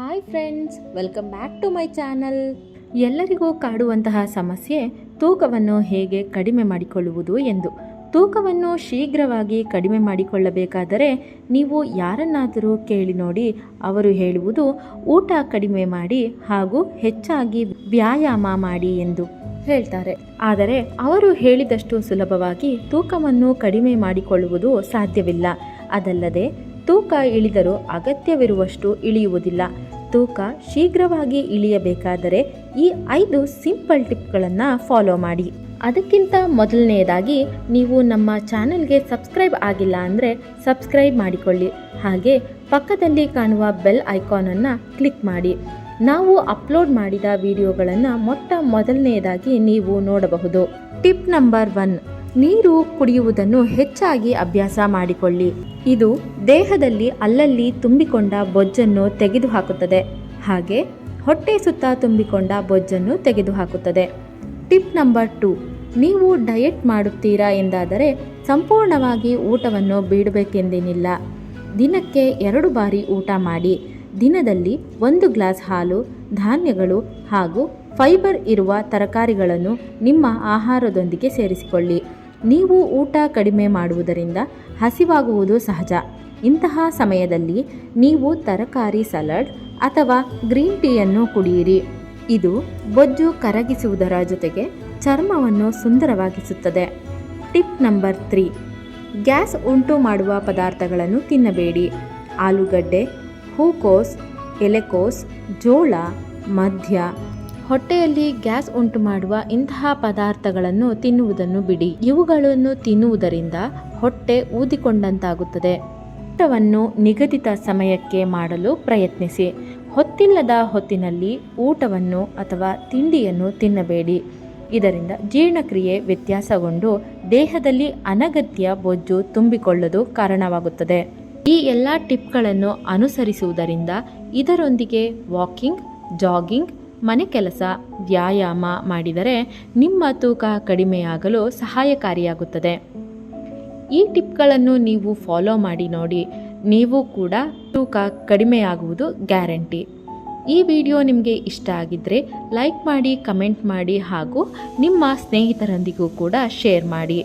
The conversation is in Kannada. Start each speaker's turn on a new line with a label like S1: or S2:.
S1: Hi friends welcome back to my channel ಎಲ್ಲರಿಗೂ ಕಾಡುವಂತಹ ಸಮಸ್ಯೆ ತೂಕವನ್ನು ಹೇಗೆ ಕಡಿಮೆ ಮಾಡಿಕೊಳ್ಳುವುದು ಎಂದು. ತೂಕವನ್ನು ಶೀಘ್ರವಾಗಿ ಕಡಿಮೆ ಮಾಡಿಕೊಳ್ಳಬೇಕಾದರೆ ನೀವು ಯಾರನ್ನಾದರೂ ಕೇಳಿ ನೋಡಿ ಅವರು ಹೇಳುವುದು ಊಟ ಕಡಿಮೆ ಮಾಡಿ ಹಾಗೂ ಹೆಚ್ಚಾಗಿ ವ್ಯಾಯಾಮ ಮಾಡಿ ಎಂದು ಹೇಳ್ತಾರೆ. ಆದರೆ ಅವರು ಹೇಳಿದಷ್ಟು ಸುಲಭವಾಗಿ ತೂಕವನ್ನು ಕಡಿಮೆ ಮಾಡಿಕೊಳ್ಳುವುದು ಸಾಧ್ಯವಿಲ್ಲ. ಅದಲ್ಲದೆ ತೂಕ ಇಳಿದರೂ ಅಗತ್ಯವಿರುವಷ್ಟು ಇಳಿಯುವುದಿಲ್ಲ. ತೂಕ ಶೀಘ್ರವಾಗಿ ಇಳಿಯಬೇಕಾದರೆ ಈ ಐದು ಸಿಂಪಲ್ ಟಿಪ್ಗಳನ್ನು ಫಾಲೋ ಮಾಡಿ. ಅದಕ್ಕಿಂತ ಮೊದಲನೆಯದಾಗಿ ನೀವು ನಮ್ಮ ಚಾನೆಲ್ಗೆ ಸಬ್ಸ್ಕ್ರೈಬ್ ಆಗಿಲ್ಲ ಅಂದರೆ ಸಬ್ಸ್ಕ್ರೈಬ್ ಮಾಡಿಕೊಳ್ಳಿ. ಹಾಗೆ ಪಕ್ಕದಲ್ಲಿ ಕಾಣುವ ಬೆಲ್ ಐಕಾನನ್ನು ಕ್ಲಿಕ್ ಮಾಡಿ. ನಾವು ಅಪ್ಲೋಡ್ ಮಾಡಿದ ವಿಡಿಯೋಗಳನ್ನು ಮೊಟ್ಟ ಮೊದಲನೆಯದಾಗಿ ನೀವು ನೋಡಬಹುದು. Tip number one. ನೀರು ಕುಡಿಯುವುದನ್ನು ಹೆಚ್ಚಾಗಿ ಅಭ್ಯಾಸ ಮಾಡಿಕೊಳ್ಳಿ. ಇದು ದೇಹದಲ್ಲಿ ಅಲ್ಲಲ್ಲಿ ತುಂಬಿಕೊಂಡ ಬೊಜ್ಜನ್ನು ತೆಗೆದುಹಾಕುತ್ತದೆ. ಹಾಗೆ ಹೊಟ್ಟೆ ಸುತ್ತ ತುಂಬಿಕೊಂಡ ಬೊಜ್ಜನ್ನು ತೆಗೆದುಹಾಕುತ್ತದೆ. Tip number two. ನೀವು ಡಯೆಟ್ ಮಾಡುತ್ತೀರಾ ಎಂದಾದರೆ ಸಂಪೂರ್ಣವಾಗಿ ಊಟವನ್ನು ಬಿಡಬೇಕೆಂದೇನಿಲ್ಲ. ದಿನಕ್ಕೆ ಎರಡು ಬಾರಿ ಊಟ ಮಾಡಿ. ದಿನದಲ್ಲಿ ಒಂದು ಗ್ಲಾಸ್ ಹಾಲು, ಧಾನ್ಯಗಳು ಹಾಗೂ ಫೈಬರ್ ಇರುವ ತರಕಾರಿಗಳನ್ನು ನಿಮ್ಮ ಆಹಾರದೊಂದಿಗೆ ಸೇರಿಸಿಕೊಳ್ಳಿ. ನೀವು ಊಟ ಕಡಿಮೆ ಮಾಡುವುದರಿಂದ ಹಸಿವಾಗುವುದು ಸಹಜ. ಇಂತಹ ಸಮಯದಲ್ಲಿ ನೀವು ತರಕಾರಿ ಸಲಾಡ್ ಅಥವಾ ಗ್ರೀನ್ ಟೀಯನ್ನು ಕುಡಿಯಿರಿ. ಇದು ಬೊಜ್ಜು ಕರಗಿಸುವುದರ ಜೊತೆಗೆ ಚರ್ಮವನ್ನು ಸುಂದರವಾಗಿಸುತ್ತದೆ. Tip number three. ಗ್ಯಾಸ್ ಉಂಟು ಮಾಡುವ ಪದಾರ್ಥಗಳನ್ನು ತಿನ್ನಬೇಡಿ. ಆಲೂಗಡ್ಡೆ, ಹೂಕೋಸ್, ಎಲೆಕೋಸ್, ಜೋಳ, ಮಧ್ಯ ಹೊಟ್ಟೆಯಲ್ಲಿ ಗ್ಯಾಸ್ ಉಂಟು ಮಾಡುವ ಇಂತಹ ಪದಾರ್ಥಗಳನ್ನು ತಿನ್ನುವುದನ್ನು ಬಿಡಿ. ಇವುಗಳನ್ನು ತಿನ್ನುವುದರಿಂದ ಹೊಟ್ಟೆ ಊದಿಕೊಂಡಂತಾಗುತ್ತದೆ. ಊಟವನ್ನು ನಿಗದಿತ ಸಮಯಕ್ಕೆ ಮಾಡಲು ಪ್ರಯತ್ನಿಸಿ. ಹೊತ್ತಿಲ್ಲದ ಹೊತ್ತಿನಲ್ಲಿ ಊಟವನ್ನು ಅಥವಾ ತಿಂಡಿಯನ್ನು ತಿನ್ನಬೇಡಿ. ಇದರಿಂದ ಜೀರ್ಣಕ್ರಿಯೆ ವ್ಯತ್ಯಾಸಗೊಂಡು ದೇಹದಲ್ಲಿ ಅನಗತ್ಯ ಬೊಜ್ಜು ತುಂಬಿಕೊಳ್ಳಲು ಕಾರಣವಾಗುತ್ತದೆ. ಈ ಎಲ್ಲ ಟಿಪ್ಗಳನ್ನು ಅನುಸರಿಸುವುದರಿಂದ ಇದರೊಂದಿಗೆ ವಾಕಿಂಗ್, ಜಾಗಿಂಗ್ ಮನೆ ಕೆಲಸ, ವ್ಯಾಯಾಮ ಮಾಡಿದರೆ ನಿಮ್ಮ ತೂಕ ಕಡಿಮೆಯಾಗಲು ಸಹಾಯಕಾರಿಯಾಗುತ್ತದೆ. ಈ ಟಿಪ್ಗಳನ್ನು ನೀವು ಫಾಲೋ ಮಾಡಿ ನೋಡಿ, ನೀವು ಕೂಡ ತೂಕ ಕಡಿಮೆಯಾಗುವುದು ಗ್ಯಾರಂಟಿ. ಈ ವಿಡಿಯೋ ನಿಮಗೆ ಇಷ್ಟ ಆಗಿದ್ದರೆ ಲೈಕ್ ಮಾಡಿ, ಕಮೆಂಟ್ ಮಾಡಿ ಹಾಗೂ ನಿಮ್ಮ ಸ್ನೇಹಿತರೊಂದಿಗೂ ಕೂಡ ಶೇರ್ ಮಾಡಿ.